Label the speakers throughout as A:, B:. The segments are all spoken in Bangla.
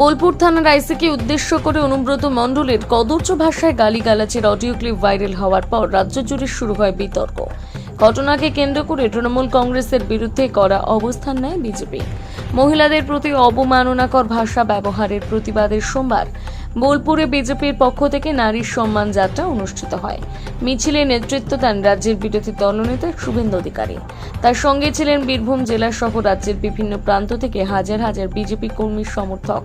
A: বোলপুর থানার আইসিকে উদ্দেশ্য করে অনুব্রত মণ্ডলের কদর্য ভাষায় গালিগালাচের অডিও ক্লিপ ভাইরাল হওয়ার পর রাজ্য জুড়ে শুরু হয় বিতর্ক। ঘটনাকে কেন্দ্র করে তৃণমূল কংগ্রেসের বিরুদ্ধে করা অবস্থান নেয় বিজেপি। মহিলাদের প্রতি অবমাননাকর ভাষা ব্যবহারের প্রতিবাদের সোমবার বোলপুরে বিজেপির পক্ষ থেকে নারীর সম্মান যাত্রা অনুষ্ঠিত হয়। মিছিলে নেতৃত্ব দেন রাজ্যের বিরোধী দলনেতা শুভেন্দু অধিকারী। তার সঙ্গে ছিলেন বীরভূম জেলা সহ রাজ্যের বিভিন্ন প্রান্ত থেকে হাজার হাজার বিজেপি কর্মী সমর্থক।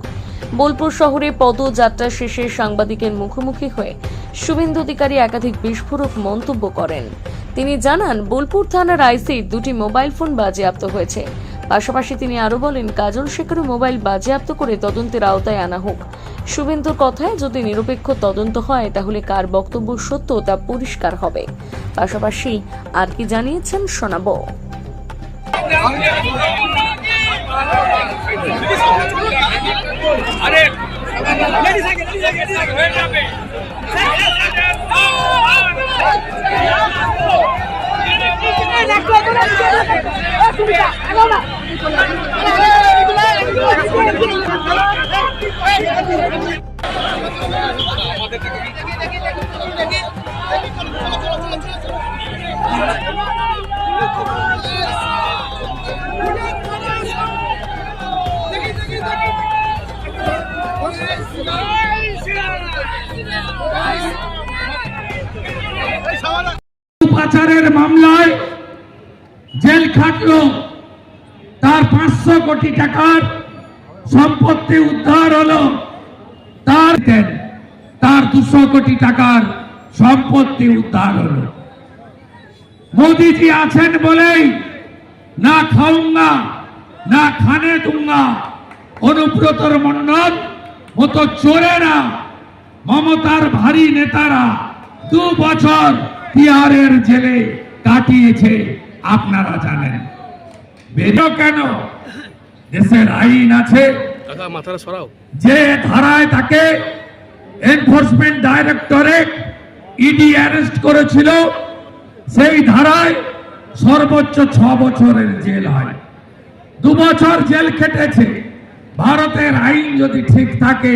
A: বোলপুর শহরে পদযাত্রা শেষে সাংবাদিকের মুখোমুখি হয়ে শুভেন্দু অধিকারী একাধিক বিস্ফোরক মন্তব্য করেন। তিনি জানান, বোলপুর থানার আইসির দুটি মোবাইল ফোন বাজেয়াপ্ত হয়েছে। পাশাপাশি তিনি আরও বলেন, কাজল শেখরও মোবাইল বাজেয়াপ্ত করে তদন্তের আওতায় আনা হোক। শুভেন্দুর কথায় যদি নিরপেক্ষ তদন্ত হয়, তাহলে কার বক্তব্য সত্য তা পরিষ্কার হবে? পাশাপাশি আর কি জানিয়েছেন শোনাবো।
B: পাচারের মামলায় জেল খাটলো তার পাঁচশো কোটি টাকার সম্পত্তি উদ্ধার হলো। তার তার দুশো কোটি টাকার সম্পত্তি উদ্ধার হলো। মোদিজি আছেন বলেই না খাউঙ্গা না খানে দুঙ্গা, অনুব্রতর মন্ডল মতো চোরেরা মমতার ভারী নেতারা দু বছর তিহারের জেলে কাটিয়েছে আপনারা জানেন। বেরো কেন? দেশের আইন আছে।
C: মাথাটা সরাও।
B: যে ধারায় তাকে এনফোর্সমেন্ট ডাইরেক্টরেট ইডি অ্যারেস্ট করেছিল সেই ধারায় সর্বোচ্চ ছ বছরের জেল হয়। দু বছর জেল খেটেছে। ভারতের আইন যদি ঠিক থাকে,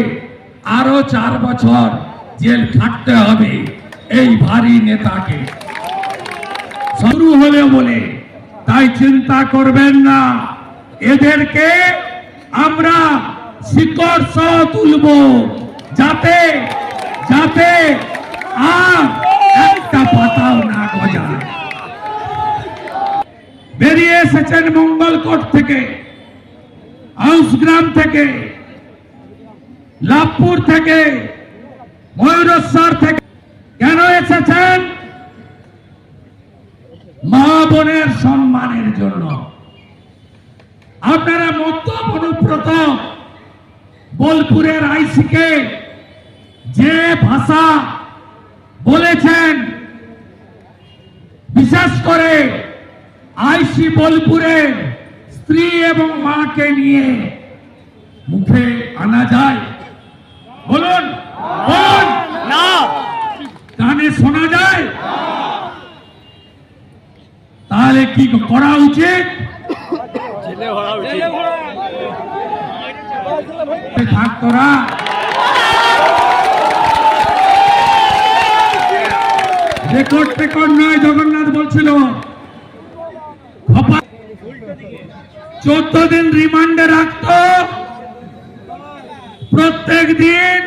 B: আরও চার বছর জেল খাটতে হবে এই ভারী নেতাকে। শুরু হলে বলে, তাই চিন্তা করবেন না, এদেরকে আমরা শিকড় সহ তুলব, যাতে যাতে আর একটা পাতাও না গজায়। বেরিয়ে এসেছেন মঙ্গলকোট থেকে। হাউসগ্রাম থেকে, লাভপুর থেকে, ময়ূরেশ্বর থেকে কেন এসেছেন? মা বোনের সম্মানের জন্য। আপনারা মদ্যপ অনুব্রত বোলপুরের আইসিকে যে ভাষা বলেছেন, বিশেষ করে আইসি বোলপুরের স্ত্রী এবং মাকে নিয়ে মুখে আনা যায়। বলুন
C: না।
B: কানে শোনা যায়? তাহলে কি করা উচিত? থাক তোরা। রেকর্ড টেকর্ড নয় জগন্নাথ বলছিল। চোদ্দ দিন রিমান্ডে রাখতো। প্রত্যেক দিন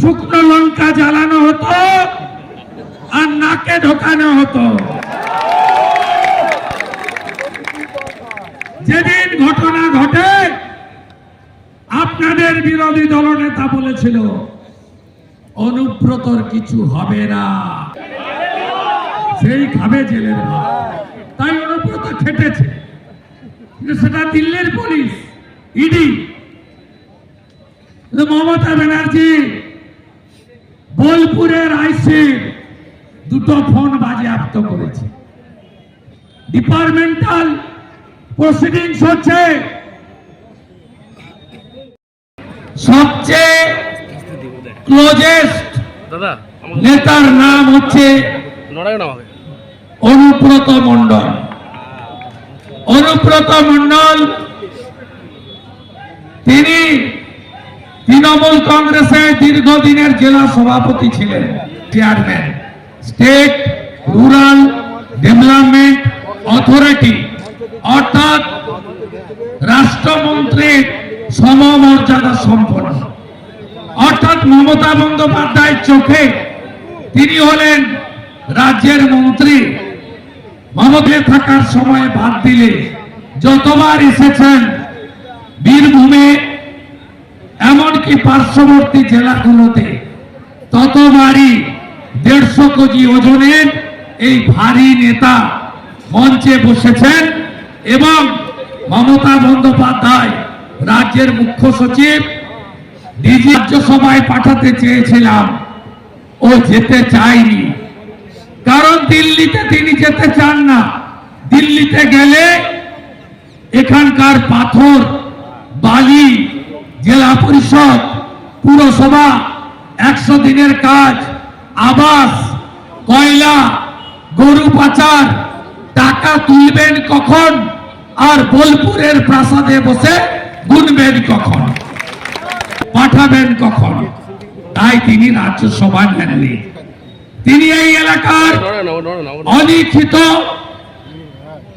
B: শুকনো লঙ্কা জ্বালানো হতো আর নাকে ঢোকানো হতো। যেদিন ঘটনা ঘটে, আপনাদের বিরোধী দলনেতা বলেছিল, অনুব্রতর কিছু হবে না। সেই খাবে জেলের ভাত। তাই অনুব্রত খেটেছে কিন্তু সেটা দিল্লির পুলিশ ইডি। মমতা ব্যানার্জি বোলপুরের আইসির দুটো ফোন বাজেয়াপ্ত করেছে। ডিপার্টমেন্টাল প্রসিডিংস হচ্ছে সবচেয়ে ক্লোজেস্ট
C: দাদা
B: নেতার নাম হচ্ছে অনুব্রত মন্ডল অনুব্রত মন্ডল তিনি তৃণমূল কংগ্রেসের দীর্ঘদিনের জেলা সভাপতি ছিলেন chairman state rural development authority অর্থাৎ রাষ্ট্রমন্ত্রীর সমমর্যাদা সম্পন্ন। অর্থাৎ মমতা বন্দ্যোপাধ্যায়ের চোখে তিনি হলেন রাজ্যের মন্ত্রী। মমতে থাকার সময় বাদ দিলে যতবার এসেছেন বীরভূমে, এমনকি পার্শ্ববর্তী জেলাগুলোতে, ততবারই দেড়শো কেজি ওজনের এই ভারী নেতা মঞ্চে বসেছেন এবং মমতা বন্দ্যোপাধ্যায়, রাজ্যের মুখ্য সচিব রাজ্যসভায় পাঠাতে চেয়েছিলাম, ও যেতে চায়নি কারণ দিল্লিতে তিনি যেতে চান না। দিল্লিতে গেলে এখানকার পাথর, বালি, জেলা পরিষদ, পুরসভা, একশো দিনের কাজ, আবাস, কয়লা, গরু পাচার, টাকা তুলবেন কখন আর বোলপুরের প্রাসাদে বসে গুনবেন কখন? পাঠাবেন কখন? তাই তিনি রাজ্যসভা নেননি। তিনি এই এলাকার। অলিখিত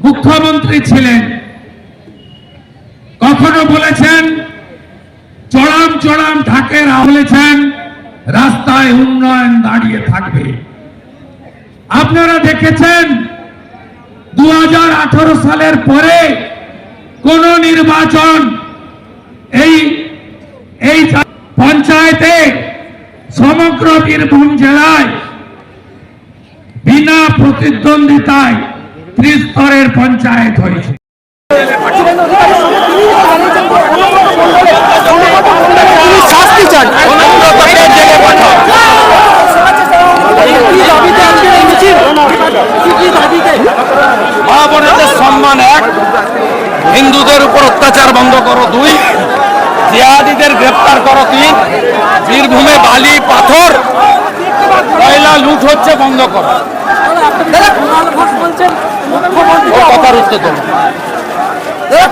B: মুখ্যমন্ত্রী ছিলেন কখনো বলেছেন, চড়াম চড়াম ঢাকের বলেছেন রাস্তায় উন্নয়ন দাঁড়িয়ে থাকবে আপনারা দেখেছেন দু হাজার আঠারো সালের পরে কোন নির্বাচন এই এই পঞ্চায়েতে সমগ্র বীরভূম জেলায় বিনা প্রতিদ্বন্দ্বিতায় ত্রিস্তরের পঞ্চায়েত হয়েছে।
D: সম্মান এক, হিন্দুদের উপর অত্যাচার বন্ধ করো দুই জিহাদিদের গ্রেপ্তার করো তিন, বীরভূমে বালি, পাথর কয়লা লুট হচ্ছে বন্ধ করো
E: দাদা কুণাল ঘোষ বলছেন মুখ্যমন্ত্রী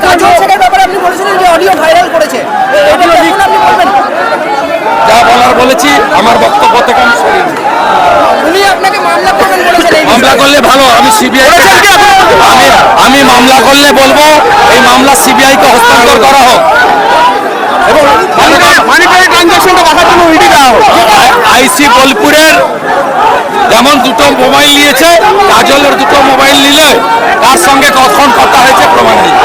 E: কাজল শেখের ব্যাপারে আপনি বলেছিলেন যে অডিও ভাইরাল করেছে। আপনি বলবেন?
D: যা বলার বলেছি আমার বক্তব্য থেকে আমি নিই।
E: উনি আপনাকে মামলা করবেন বলেছেন
D: মামলা করলে ভালো আমি সিবিআই আমি আমি মামলা করলে বলব এই মামলা সিবিআই কে হস্তান্তর করা হোক। এবং মানিটারি ট্রানজাকশনটা দেখার জন্য ইডি দেওয়া হোক। আইসি বোলপুরের যেমন দুটো মোবাইল নিয়েছে, কাজলের দুটো মোবাইল নিলে তার সঙ্গে কখন কথা হয়েছে, প্রমাণ নিয়ে